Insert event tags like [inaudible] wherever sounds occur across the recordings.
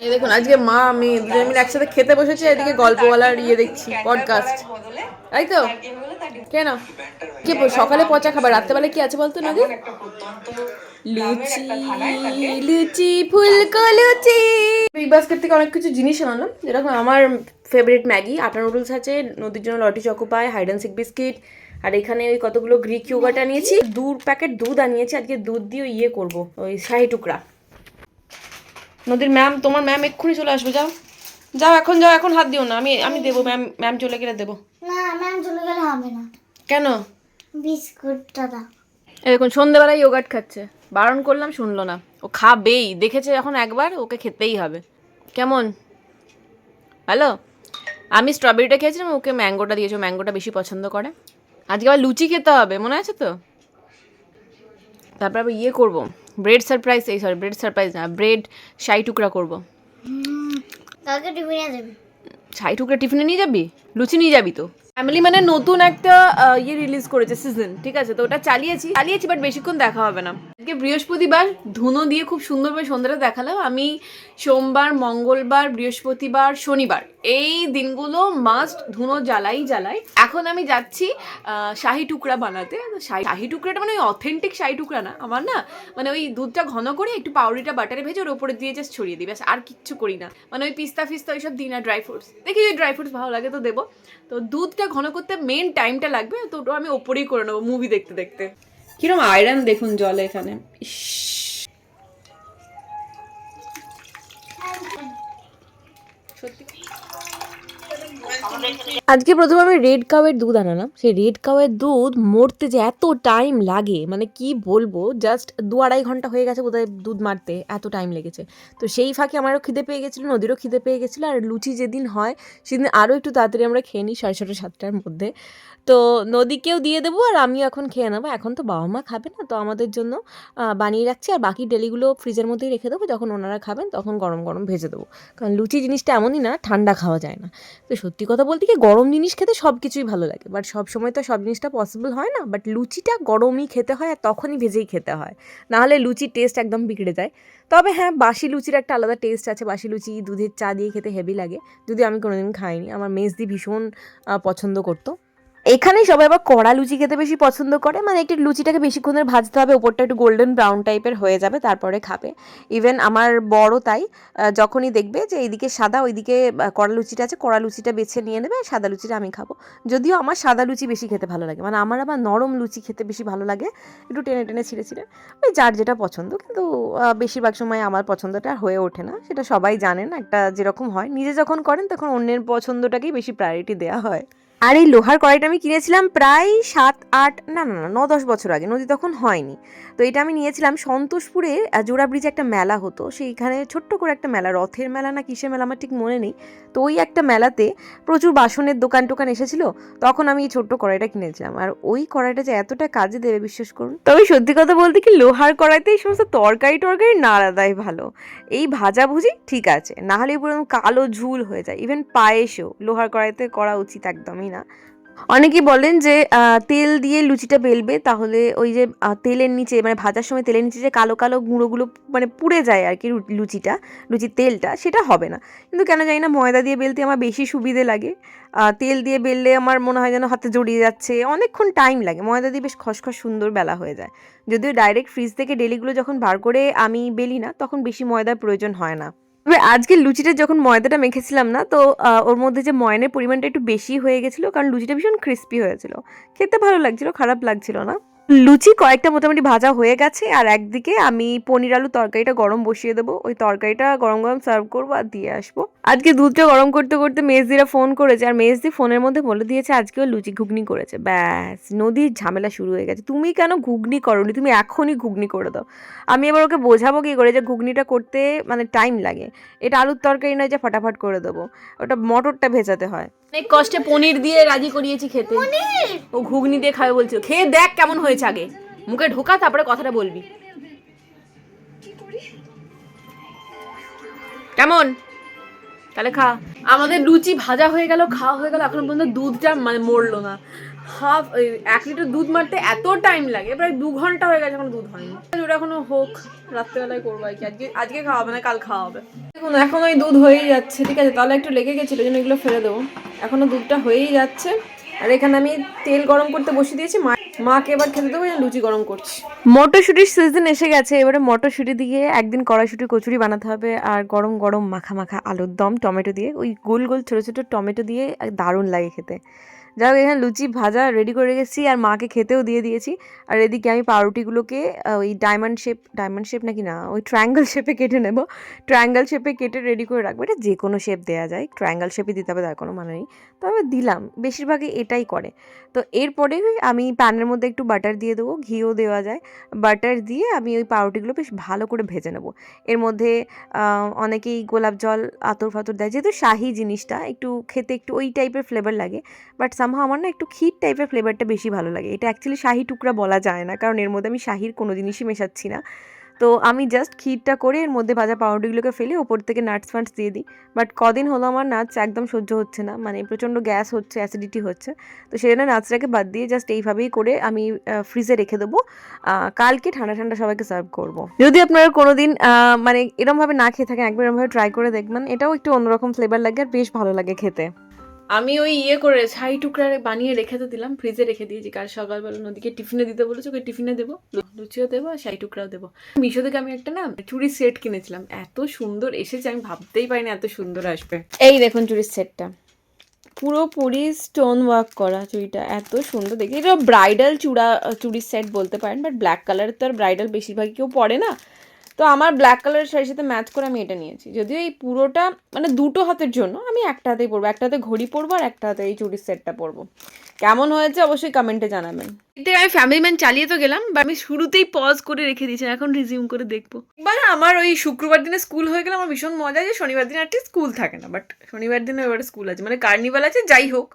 এই দেখুন, আজকে মা, আমি দুজনে মিলে একসাথে খেতে বসেছি, এদিকে গল্পওয়ালার ইয়ে দেখছি পডকাস্ট তাই তো? কেন? কে সকালে পচা খাবার রাত্রেবেলা কি আছে বলতো, নদী? লুচি লুচি, ফুলকো লুচি। বিগ বাস্কেট থেকে অনেক কিছু জিনিস আনলাম। যেরকম আমার ফেভারিট ম্যাগি, আটা নুডলস আছে, নদীর জন্য Lotte choco pie hide and seek biscuit আর এখানে ওই কতগুলো গ্রিক ইয়োগাটা নিয়েছি দু প্যাকেট দুধ আনিয়েছি, আজকে দুধ দিয়ে ইয়ে করব, ওই শাহি টুকরা। নদীর ম্যাম তোমার ম্যাম এক্ষুনি চলে আসবে যাও। যাও এখন যাও এখন হাত দিও না আমি আমি দেবো ম্যাম ম্যাম চলে গেলে দেবো। না ম্যাম চলে গেলে হবে না। কেন? বিস্কুটটা দাও। এই দেখুন সন্ধ্যেবেলায় ইয়োগার্ট খাচ্ছে। বারণ করলাম শুনলো না। ও খাবেই দেখেছে যখন একবার ওকে খেতেই হবে। কেমন? হ্যালো আমি স্ট্রবেরিটা খেয়েছিলাম ওকে ম্যাঙ্গোটা দিয়েছ ম্যাঙ্গোটা বেশি পছন্দ করে। আজকে আবার লুচি খেতে হবে মনে আছে তো? তারপর আবার ইয়ে করব। ব্রেড সারপ্রাইজ এই সরি ব্রেড সারপ্রাইজ না ব্রেড শাই টুকরা করব। কালকে টিফিনে যাবি। শাই টুকরা টিফিনে নিয়ে যাবি? লুচি নিয়ে যাবি তো? ফ্যামিলি মানে নতুন একটা ইয়ে রিলিজ করেছে সিজন ঠিক আছে? তো ওটা চালিয়েছি চালিয়েছি বাট বেশিক্ষণ দেখা হবে না। আজকে বৃহস্পতিবার, ধুনো দিয়ে খুব সুন্দরভাবে সন্ধ্যাটা দেখালাম। আমি সোমবার, মঙ্গলবার, বৃহস্পতিবার, শনিবার, এই দিনগুলো মাস্ট ধুনো জ্বালাই জ্বালাই। এখন আমি যাচ্ছি শাহি টুকরা বানাতে। শাহি টুকরাটা মানে ওই অথেন্টিক শাহি টুকরা না, আমার না? মানে ওই দুধটা ঘন করে একটু পাউরিটা বাটারে ভেজে ওর উপরে দিয়ে জাস্ট ছড়িয়ে দিই, ব্যাস, আর কিচ্ছু করি না। মানে ওই পিস্তা ফিস্তা ওইসব দিই না ড্রাই ফ্রুটস দেখি যদি ড্রাই ফ্রুটস ভালো লাগে তো দেবো। তো দুধটা ঘন করতে মেন টাইমটা লাগবে, তো ওটা আমি ওপরেই করে নেব মুভি দেখতে দেখতে। কিরম আয়রন দেখুন জলে এখানে। ইস। আজকে প্রথমে আমি রেড কাউয়ের দুধ আনালাম। সেই রেড কাউয়ের দুধ মরতে যে এত টাইম লাগে মানে কি বলব? জাস্ট দু আড়াই ঘণ্টা হয়ে গেছে বোধহয় দুধ মারতে, এত টাইম লেগেছে। তো সেই ফাঁকে আমারও খিদে পেয়ে গেছিল, নদীরও খিদে পেয়ে গেছিল, আর লুচি যেদিন হয়, সেদিন আরও একটু তাড়াতাড়ি আমরা খেয়ে নিই সাড়ে ছটা, সাতটার মধ্যে। তো নদীকেও দিয়ে দেবো, আর আমিও এখন খেয়ে নেব। এখন তো বাবা মা খাবে না, তো আমাদের জন্য বানিয়ে রাখছি। আর বাকি ডেলিগুলো ফ্রিজের মধ্যেই রেখে দেবো। যখন ওনারা খাবেন, তখন গরম গরম ভেজে দেবো। কারণ লুচি জিনিসটা এমনই না, ঠান্ডা খাওয়া যায় না। তো সত্যি কথা বলতে কি গরম জিনিস খেতে সব কিছুই ভালো লাগে। বাট সব সময় তো সব জিনিসটা পসিবল হয় না। বাট লুচিটা গরমই খেতে হয় আর তখনই ভেজেই খেতে হয়। নাহলে লুচির টেস্ট একদম বিগড়ে যায়। তবে হ্যাঁ বাসি লুচির একটা আলাদা টেস্ট আছে। বাসি লুচি দুধের চা দিয়ে খেতে হেভি লাগে। যদি আমি কোনোদিন খাইনি। আমার মেজদি ভীষণ পছন্দ করতো। এখানে সবাই আবার কড়া লুচি খেতে বেশি পছন্দ করে। মানে একটু লুচিটাকে বেশিক্ষণের ভাজতে হবে, ওপরটা একটু গোল্ডেন ব্রাউন টাইপের হয়ে যাবে, তারপরে খাবে। ইভেন আমার বড় তাই যখনই দেখবে যে এইদিকে সাদা, ওইদিকে কড়া লুচিটা আছে, কড়া লুচিটা বেছে নিয়ে নেবে সাদা লুচিটা আমি খাব। যদিও আমার সাদা লুচি বেশি খেতে ভালো লাগে। মানে আমার আবার নরম লুচি খেতে বেশি ভালো লাগে, একটু টেনে টেনে ছিঁড়ে ছিঁড়ে। ওই যার যেটা পছন্দ, কিন্তু বেশিরভাগ সময় আমার পছন্দটা হয়ে ওঠে না। সেটা সবাই জানেন একটা যেরকম হয়। নিজে যখন করেন, তখন অন্যের পছন্দটাকেই বেশি প্রায়োরিটি দেওয়া হয়। আর এই লোহার কড়াইটা আমি কিনেছিলাম প্রায় সাত, আট, না না না, ন, দশ বছর আগে, নদী তখন হয়নি। তো এটা আমি নিয়েছিলাম সন্তোষপুরে জোড়া ব্রিজে একটা মেলা হতো। সেইখানে ছোট্ট করে একটা মেলা, রথের মেলা না কিসের মেলা আমার ঠিক মনে নেই। তো ওই একটা মেলাতে প্রচুর বাসনের দোকান টোকান এসেছিল, তখন আমি এই ছোট্ট কড়াইটা কিনেছিলাম। আর ওই কড়াইটা যে এতটা কাজে দেবে, বিশ্বাস করুন। তবে সত্যি কথা বলতে কি, লোহার কড়াইতে এই সমস্ত তরকারি টরকারি না আলাদাই ভালো। এই ভাজাভুজি ঠিক আছে, না হলে পুরো কালো ঝুল হয়ে যায়। ইভেন পায়েসও, লোহার কড়াইতে করা উচিত একদমই না অনেকেই বলেন যে তেল দিয়ে লুচিটা বেলবে, তাহলে ওই যে তেলের নিচে মানে ভাজার সময় তেলের নিচে যে কালো কালো গুঁড়োগুলো মানে পুড়ে যায় আর কি লুচিটা, লুচির তেলটা, সেটা হবে না। কিন্তু কেন জানি না ময়দা দিয়ে বেলতে আমার বেশি সুবিধে লাগে। তেল দিয়ে বেললে আমার মনে হয় যেন হাতে জড়িয়ে যাচ্ছে, অনেকক্ষণ টাইম লাগে। ময়দা দিয়ে বেশ খসখস সুন্দর বেলা হয়ে যায়। যদিও ডাইরেক্ট ফ্রিজ থেকে ডেলিগুলো যখন বার করে আমি বেলি না, তখন বেশি ময়দার প্রয়োজন হয় না। তবে আজকে লুচিটা যখন ময়দাটা মেখেছিলাম না, তো ওর মধ্যে যে ময়নের পরিমাণটা একটু বেশি হয়ে গেছিল, কারণ লুচিটা ভীষণ ক্রিস্পি হয়েছিল। খেতে ভালো লাগছিল, খারাপ লাগছিল না। লুচি কয়েকটা মোটামুটি ভাজা হয়ে গেছে, আর একদিকে আমি পনির আলু তরকারিটা গরম বসিয়ে দেবো। ওই তরকারিটা গরম গরম সার্ভ করব আর দিয়ে আসব। আজকে দুধটা গরম করতে করতে মেজদিরা ফোন করেছে, আর মেজদি ফোনের মধ্যে বলে দিয়েছে আজকেও লুচি ঘুগনি করেছে। ব্যাস, নদীর ঝামেলা শুরু হয়ে গেছে। তুমি কেন ঘুগনি করনি? তুমি এখনই ঘুগনি করে দাও। আমি এবার ওকে বোঝাবো কি করে যে ঘুগনিটা করতে মানে টাইম লাগে। এটা আলুর তরকারি নয় যে ফটাফট করে দেবো। ওটা মটরটা ভেজাতে হয়। অনেক কষ্টে পনির দিয়ে রাজি করিয়েছি খেতে। ও ঘুগনি দিয়ে খাবে বলছিল। খেয়ে দেখ কেমন হয়েছে আগে। মুখে ঢোকা তারপরে কথাটা বলবি। কেমন? তাহলে খা। আমাদের লুচি ভাজা হয়ে গেল, খাওয়া হয়ে গেল, এখন পর্যন্ত দুধটা মানে মরলো না। হাফ এক লিটার দুধ মারতে এত টাইম লাগে, প্রায় দু ঘণ্টা হয়ে গেছে এখন দুধ হয়নি। ওটা এখনও হোক, রাত্রেবেলায় করব আর কি। আজকে আজকে খাওয়া হবে না, কাল খাওয়া হবে। দেখুন, এখন ওই দুধ হয়েই যাচ্ছে, ঠিক আছে? তাহলে একটু লেগে গেছিল জন্য এগুলো ফেলে দেবো। এখনও দুধটা হয়েই যাচ্ছে। আর এখানে আমি তেল গরম করতে বসিয়ে দিয়েছি মাকে এবার খেতে দেবো লুচি গরম করছি। মটরশুঁটির সিজন এসে গেছে, এবারে মটরশুঁটি দিয়ে একদিন কড়াইশুঁটি, কচুরি বানাতে হবে, আর গরম গরম মাখা মাখা আলুর দম, টমেটো দিয়ে, ওই গোল গোল ছোটো ছোটো টমেটো দিয়ে দারুণ লাগে খেতে। যাই হোক, এখানে লুচি ভাজা রেডি করে রেখেছি আর মাকে খেতেও দিয়ে দিয়েছি। আর এদিকে আমি পাউরুটিগুলোকে ওই ডায়মন্ড শেপ ডায়মন্ড শেপ নাকি না, ওই ট্রায়াঙ্গেল শেপে কেটে নেব। ট্রায়াঙ্গেল শেপে কেটে রেডি করে রাখব। এটা যে কোনো শেপ দেওয়া যায়। ট্রায়াঙ্গেল শেপে দিতে হবে, তার কোনো মানে নেই। তবে দিলাম, বেশিরভাগই এটাই করে। তো এরপরে আমি প্যানের মধ্যে একটু বাটার দিয়ে দেবো, ঘিও দেওয়া যায়। বাটার দিয়ে আমি ওই পাউরুটিগুলো বেশ ভালো করে ভেজে নেব। এর মধ্যে অনেকেই গোলাপ জল আতর ফাতর দেয়। যেহেতু শাহি জিনিসটা, একটু খেতে একটু ওই টাইপের ফ্লেভার লাগে। বাট সামহা আমার না একটু ক্ষীর টাইপের ফ্লেভারটা বেশি ভালো লাগে। এটা অ্যাকচুয়ালি শাহি টুকরা বলা যায় না, কারণ এর মধ্যে আমি শাহির কোনো জিনিসই মেশাচ্ছি না। তো আমি জাস্ট ক্ষীরটা করে এর মধ্যে ভাজা পাউরুটিগুলোকে ফেলে ওপর থেকে নাটস ফাটস দিয়ে দিই। বাট কদিন হলো আমার নাচ একদম সহ্য হচ্ছে না মানে প্রচণ্ড গ্যাস হচ্ছে অ্যাসিডিটি হচ্ছে। তো সেই জন্য নাচটাকে বাদ দিয়ে জাস্ট এইভাবেই করে আমি ফ্রিজে রেখে দেবো। কালকে ঠান্ডা ঠান্ডা সবাইকে সার্ভ করব। যদি আপনারা কোনো দিন মানে এরমভাবে না খেয়ে থাকেন, একবার এরমভাবে ট্রাই করে দেখবেন। এটাও একটু অন্যরকম ফ্লেভার লাগে আর বেশ ভালো লাগে খেতে। আমি ওই ইয়ে করে ছাই টুকরা বানিয়ে রেখে তো দিলাম ফ্রিজে রেখে দিয়েছি। কাল সকালবেলা নদীকে টিফিনে দিতে বলেছে, ওকে টিফিনে দেবো। লুচিও দেবো আর ছাই টুকরাও দেবো। মিশো থেকে আমি একটা না চুড়ির সেট কিনেছিলাম। এত সুন্দর এসেছে, আমি ভাবতেই পারিনি এত সুন্দর আসবে। এই দেখুন চুড়ির সেটটা পুরোপুরি স্টোন ওয়ার্ক করা চুড়িটা, এত সুন্দর দেখি। এটা ব্রাইডাল চূড়া চুড়ির সেট বলতে পারেন বাট ব্ল্যাক কালারের তো আর ব্রাইডাল বেশিরভাগই কেউ পরে না। তো আমার ব্ল্যাক কালারের শাড়ির সাথে ম্যাচ করে আমি এটা নিয়েছি। যদিও এই পুরোটা মানে দুটো হাতের জন্য আমি একটা হাতেই পরবো একটা হাতে ঘড়ি পরবো আর একটা হাতে এই চুড়ির সেটটা পরবো। কেমন হয়েছে অবশ্যই কমেন্টে জানাবেন। এতে আমি ফ্যামিলি ম্যান চালিয়ে তো গেলাম বা আমি শুরুতেই পজ করে রেখে দিয়েছি এখন রিজিউম করে দেখব। এবার আমার ওই শুক্রবার দিনে স্কুল হয়ে গেলে আমার ভীষণ মজা যে শনিবার দিনে আর স্কুল থাকে না বাট শনিবার দিনে এবারে স্কুল আছে। মানে কার্নিভাল আছে যাই হোক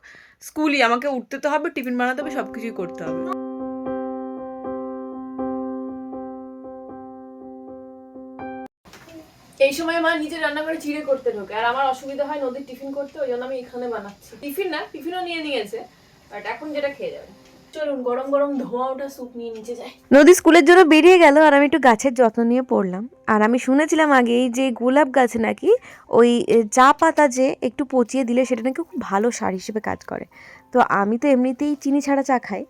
স্কুলই আমাকে উঠতে তো হবে টিফিন বানাতে হবে সব কিছুই করতে হবে। এই সময় মা নিজে রান্না করে চিড়ে করতে ঢোকে। আর আমার অসুবিধা হয় নদীর টিফিন করতে, ওই জন্য আমি এখানে বানাচ্ছি। টিফিন না, টিফিনও নিয়ে নিয়েছে বাট এখন যেটা খেয়ে যাবে। চলুন, গরম গরম ধোঁয়া ওটা স্যুপ নিয়ে নিচে যাই। নদী স্কুলের জন্য বেরিয়ে গেল আর আমি একটু গাছের যত্ন নিয়ে পড়লাম। আর আমি শুনেছিলাম আগেই যে গোলাপ গাছে নাকি, ওই চা পাতা যে একটু পচিয়ে দিলে সেটা নাকি খুব ভালো সার হিসেবে কাজ করে। তো আমি তো এমনিতেই চিনি ছাড়া চা খাই।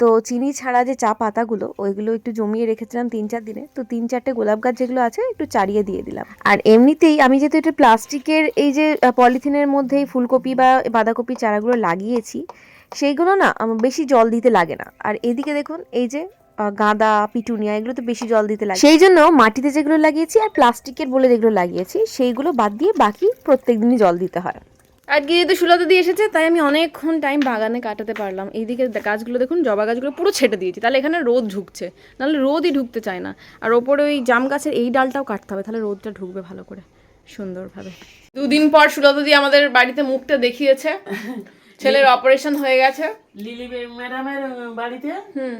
তো চিনি ছাড়া যে চা পাতাগুলো, ওইগুলো একটু জমিয়ে রেখেছিলাম তিন চার দিনে। তো তিন চারটে গোলাপ গাছ যেগুলো আছে, একটু চারিয়ে দিয়ে দিলাম। আর এমনিতেই আমি যেহেতু এটা প্লাস্টিকের এই যে পলিথিনের মধ্যেই ফুলকপি বা বাঁধাকপি চারাগুলো লাগিয়েছি, সেইগুলো না বেশি জল দিতে লাগে না। আর এদিকে দেখুন, এই যে গাঁদা, পিটুনিয়া এগুলো তো বেশি জল দিতে লাগে। সেই জন্য মাটিতে যেগুলো লাগিয়েছি আর প্লাস্টিকের বলে যেগুলো লাগিয়েছি, সেইগুলো বাদ দিয়ে বাকি প্রত্যেক দিনই জল দিতে হয়। আজকে যেহেতু সুলতা দিয়ে এসেছে তাই আমি অনেকক্ষণ টাইম বাগানে কাটাতে পারলাম। এইদিকে গাছগুলো দেখুন জবা গাছগুলো পুরো ছেটে দিয়েছি। তাহলে এখানে রোদ ঢুকছে। নাহলে রোদই ঢুকতে চায় না। আর ওপরে ওই জাম গাছের এই ডালটাও কাটতে হবে তাহলে রোদটা ঢুকবে ভালো করে সুন্দরভাবে। দুদিন পর সুলতা দিয়ে আমাদের বাড়িতে মুখটা দেখিয়েছে। [laughs] ছেলের অপারেশন হয়ে গেছে। লিলি ম্যাডামের বাড়িতে? হুম।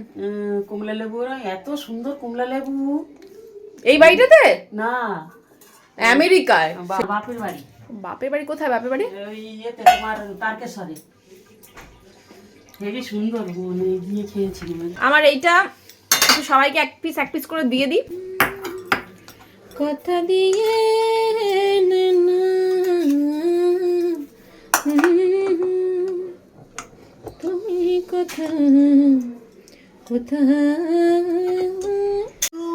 আহ, লেবু এত সুন্দর কুমলা লেবু। এই বাড়িটাতে? না। আমেরিকায়। বাপের বাড়ি। বাপের বাড়ি কোথায়? বাপের বাড়ি? ওই ইয়েতে তোমার তারকেশ্বরে। হেবি সুন্দর মানে আমার এইটা সবাইকে এক পিস এক পিস করে দিয়ে দিই। কথা দিয়ে নে না, তুমি কথা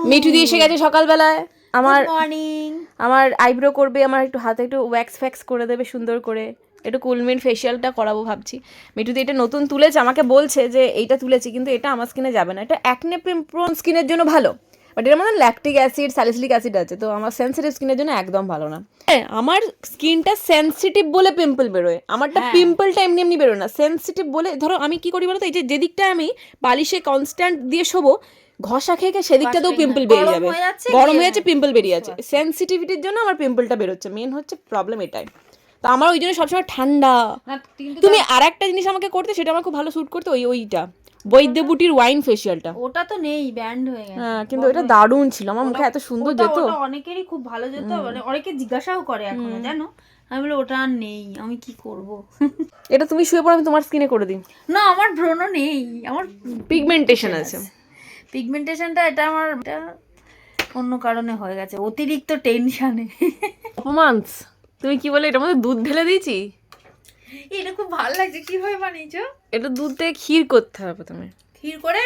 মিঠু দিয়ে এসে গেছে সকালবেলায়। আমার মর্নিং আমার আইব্রো করবে, আমার একটু হাতে একটু ওয়াক্স ফ্যাক্স করে দেবে সুন্দর করে। একটু কুলমিন ফেশিয়ালটা করাবো ভাবছি। মিঠুদি এটা নতুন তুলেছে, আমাকে বলছে যে এইটা তুলেছি, কিন্তু এটা আমার স্কিনে যাবে না। এটা অ্যাকনে প্রোন স্কিনের জন্য ভালো। বাট এর মধ্যে ল্যাকটিক অ্যাসিড স্যালিসিলিক অ্যাসিড আছে তো আমার সেন্সিটিভ স্কিনের জন্য একদম ভালো না। হ্যাঁ আমার স্কিনটা সেন্সিটিভ বলে পিম্পল বেরোয়। আমারটা পিম্পলটা এমনি এমনি বেরোয় না। সেন্সিটিভ বলে ধরো আমি কি করি বলো তো এই যে যেদিকটা আমি বালিশে কনস্ট্যান্ট দিয়ে শোবো ঘষা খেয়ে খেয়ে সেদিকটাতেও পিম্পল বেরিয়ে যাবে। গরম হয়ে যাচ্ছে পিম্পল বেরিয়ে যাচ্ছে। সেন্সিটিভিটির জন্য আমার পিম্পলটা বেরোচ্ছে। মেন হচ্ছে প্রবলেম এটাই। তো আমার ওই জন্য সবসময় ঠান্ডা। তুমি আর একটা জিনিস আমাকে করতে সেটা আমার খুব ভালো স্যুট করতে ওই ওইটা। বৈদ্যবুটির ওয়াইন ফেশিয়ালটা ওটা তো নেই ব্যান্ড হয়ে গেছে। হ্যাঁ কিন্তু এটা দারুণ ছিল। আমার মুখে এত সুন্দর যেত। অনেকেরই খুব ভালো যেত মানে অনেকে জিজ্ঞাসাও করে এখনও জানো? আমি বলি ওটা আর নেই আমি কি করব? [laughs] এটা তুমি শুয়ে পড়ো আমি তোমার স্কিনে করে দিই। না আমার ব্রণ নেই আমার পিগমেন্টেশন আছে। পিগমেন্টেশনটা এটা আমার এটা অন্য কারণে হয়ে গেছে অতিরিক্ত টেনশনে রোমান্স তুমি কি বলে এটার মধ্যে দুধ ঢেলে দিয়েছি? এটা খুব ভালো লাগছে। কীভাবে বানিয়েছো? এটা দুধ দিয়ে ক্ষীর করতে হবে প্রথমে। ক্ষীর করে?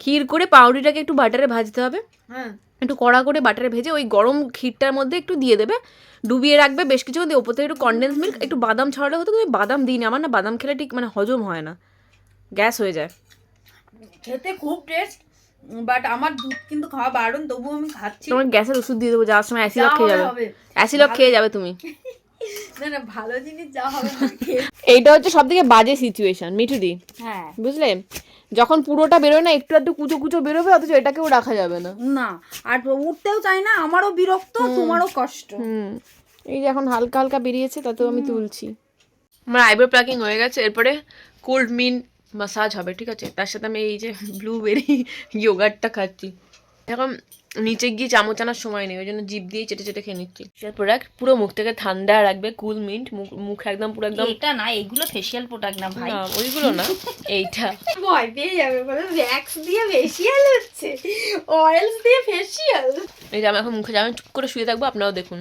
ক্ষীর করে পাউরুটিটাকে একটু বাটারে ভাজতে হবে। হ্যাঁ। একটু কড়া করে বাটারে ভেজে ওই গরম ক্ষীরটার মধ্যে একটু দিয়ে দেবে। ডুবিয়ে রাখবে বেশ কিছু দিয়ে। ওপর থেকে একটু কনডেন্স মিল্ক একটু বাদাম ছড়ালে হতো কিন্তু বাদাম দিই না আমার না বাদাম খেলে ঠিক মানে হজম হয় না। গ্যাস হয়ে যায়। খেতে খুব টেস্ট বাট আমার দুধ কিন্তু খাওয়া বারণ তবুও আমি খাচ্ছি। তোমার গ্যাসের ওষুধ দিয়ে দেবো যাওয়ার সময় অ্যাসিলক খেয়ে যাবে। অ্যাসিলক খেয়ে যাবে তুমি। [laughs] না না ভালো জিনিস যা হবে এইটা হচ্ছে সব থেকে বাজে সিচুয়েশন মিঠুদি হ্যাঁ। বুঝলে? যখন পুরোটা বেরোয় না একটু একটু কুচো কুচো বেরোবে অথচ এটাকেও রাখা যাবে না। না আর উঠতেও চাই না আমারও বিরক্ত তোমারও কষ্ট। হুম। এই যে এখন হালকা হালকা বেরিয়েছে তাতেও আমি তুলছি। আমার আইব্রো প্লাকিং হয়ে গেছে এরপরে কোল্ড মিন মাসাজ হবে ঠিক আছে? তার সাথে আমি এই যে ব্লুবেরি ইয়োগার্টটা [laughs] খাচ্ছি। এখন নিচে গিয়ে চামচ আনার সময় নেই ওই জন্য জিপ দিয়ে চেটে চেটে খেয়ে নিচ্ছি। প্রোডাক্ট পুরো মুখ থেকে ঠান্ডা রাখবে কুল মিন্ট মুখ একদম পুরো একদম এটা না এগুলো ফেসিয়াল প্রোডাক্ট না ভাই। না ওইগুলো না [laughs] এইটা। ভয় পেয়ে যাবে বলে ভ্যাক্স দিয়ে ফেসিয়াল হচ্ছে? অয়েলস দিয়ে ফেসিয়াল এই যে আমি এখন মুখে যাবেন চুপ করে শুয়ে থাকব আপনারাও দেখুন।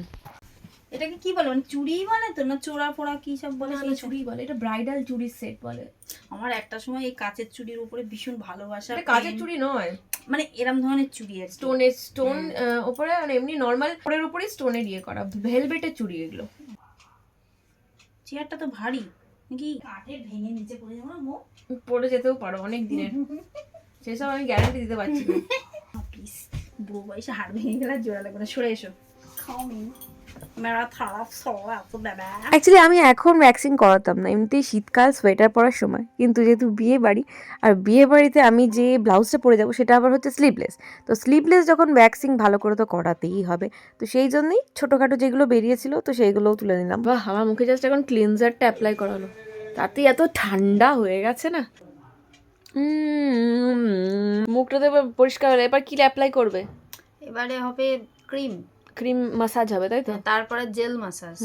এটাকে কি বলে মানে চুড়ি বলে তো? না চোরা ফোড়া কি সব বলে সেই চুড়ি বলে। এটা ব্রাইডাল চুড়ির সেট বলে। আমার একটা সময় এই কাচের চুড়ির উপরে ভীষণ ভালোবাসা এটা প্রেম। চুড়ি নয়। মানে এরম ধরনের চুড়ি আর। স্টোনের স্টোন উপরে মানে এমনি নর্মাল পরের উপরে স্টোনের ইয়ে করা। ভেলভেটের চুড়ি এগুলো। চেয়ারটা তো ভারী নাকি? কাঠের ভেঙে নিচে পড়ে যাব না মো পরে যেতেও পারো অনেক দিনের সেসব আমি গ্যারান্টি দিতে পারছি না। [laughs] প্লিজ বুড়ো বয়সে হাড় ভেঙে গেলে জোড়া লাগবে না। সরে এসো। খাও মি অ্যাকচুয়ালি আমি এখন ভ্যাকসিন করাতাম না। এমনিতেই শীতকাল সোয়েটার পরার সময়। কিন্তু যেহেতু বিয়ে বাড়ি আর বিয়ে বাড়িতে আমি যে ব্লাউজটা পরে যাব সেটা আবার হচ্ছে স্লিভলেস তো স্লিভলেস যখন ভ্যাকসিন ভালো করে তো করাতেই হবে। তো সেই জন্যই ছোটোখাটো যেগুলো বেরিয়েছিল তো সেইগুলোও তুলে নিলাম। বাহ আমার মুখে জাস্ট এখন ক্লিনজারটা অ্যাপ্লাই করালো। তাতে এত ঠান্ডা হয়ে গেছে না? মুখটা তো এবার পরিষ্কার হলো এবার কি অ্যাপ্লাই করবে? এবারে হবে ক্রিম ক্রিম মাসাজ হবে তাই তো? তারপরে জেল মাসাজ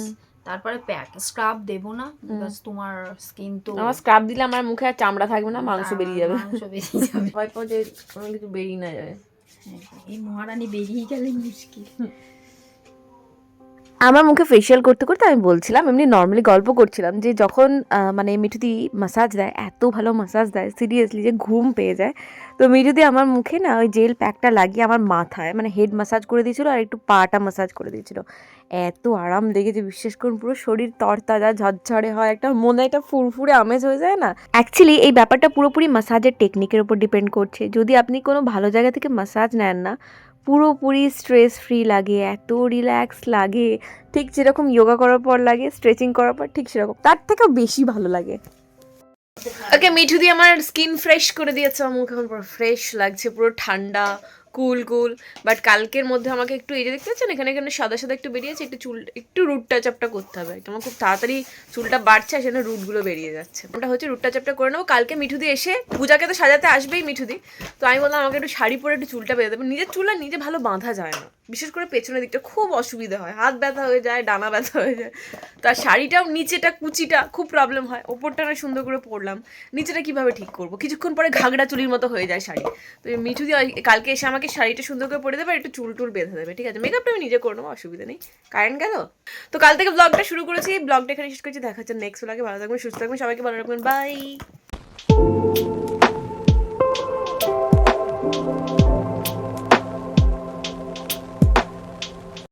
তারপরে প্যাক স্ক্রাব দেব না বিকজ তোমার স্কিন তো আমার স্ক্রাব দিলে আমার মুখে আর চামড়া থাকবে না মাংস বেরিয়ে যাবে। মাংস বেরিয়ে যাবে। ভয় পাও যে কোনো কিছু বেরিয়ে না যাবে। এই মহারানী বেরিয়ে গেলে মুশকিল। আমার মুখে ফেশিয়াল করতে করতে আমি বলছিলাম, এমনি নর্মালি গল্প করছিলাম যে যখন মানে মিঠুদি মাসাজ দেয়, এত ভালো মাসাজ দেয় সিরিয়াসলি যে ঘুম পেয়ে যায়। তো মিঠুদি আমার মুখে না ওই জেল প্যাকটা লাগিয়ে আমার মাথায় মানে হেড মাসাজ করে দিয়েছিল আর একটু পাটা মাসাজ করে দিয়েছিল। এত আরাম লেগেছে বিশ্বাস করুন, পুরো শরীর তরতাজা, ঝরঝরে হয়, একটা মনে একটা ফুরফুরে আমেজ হয়ে যায় না। অ্যাকচুয়ালি এই ব্যাপারটা পুরোপুরি মাসাজের টেকনিকের উপর ডিপেন্ড করছে। যদি আপনি কোনো ভালো জায়গা থেকে মাসাজ নেন না পুরোপুরি স্ট্রেস ফ্রি লাগে, এত রিল্যাক্স লাগে। ঠিক যেরকম যোগা করার পর লাগে স্ট্রেচিং করার পর ঠিক সেরকম। তার থেকেও বেশি ভালো লাগে। ওকে মিঠু দিয়ে আমার স্কিন ফ্রেশ করে দিয়েছে, আমার মুখ এখন পুরো ফ্রেশ লাগছে, পুরো ঠান্ডা। কুল কুল। বাট কালকের মধ্যে আমাকে একটু এই যে দেখতে পাচ্ছেন, এখানে এখানে সাদা সাদা একটু বেরিয়েছে, একটু চুল, একটু রুট টাচ আপটা করতে হবে। আমার খুব তাড়াতাড়ি চুলটা বাড়ছে, আর সেখানে রুটগুলো বেরিয়ে যাচ্ছে। ওটা হচ্ছে রুট টাচ আপটা করে নেব। কালকে মিঠুদি এসে, পূজাকে তো সাজাতে আসবেই মিঠুদি। তো আমি বললাম, আমাকে একটু শাড়ি পরে একটু চুলটা বেঁধে দেবে। নিজের চুল আর নিজে ভালো বাঁধা যায় না। বিশেষ করে পেছনের দিকটা খুব অসুবিধা হয়। হাত ব্যথা হয়ে যায়, ডানা ব্যথা হয়ে যায়। তার শাড়িটাও নিচেটা, কুচিটা খুব প্রবলেম হয়। ওপরটা না সুন্দর করে পরলাম। নিচেটা কীভাবে ঠিক করব? কিছুক্ষণ পরে ঘাগড়া চুলির মতো হয়ে যায় শাড়ি। তো এই মিঠু দিয়ে কালকে এসে আমাকে শাড়িটা সুন্দর করে পরে দেবে একটু চুল টুল বেঁধে দেবে, ঠিক আছে? মেকআপটা আমি নিজে করে নেব অসুবিধা নেই। কারেন্ট গেল? তো কাল থেকে ব্লগটা শুরু করেছি ব্লগটা এখানে শেষ করছি, দেখা যাচ্ছে নেক্সট ব্লগে ভালো থাকবেন, সুস্থ থাকবেন, সবাইকে ভালো রাখবেন বাই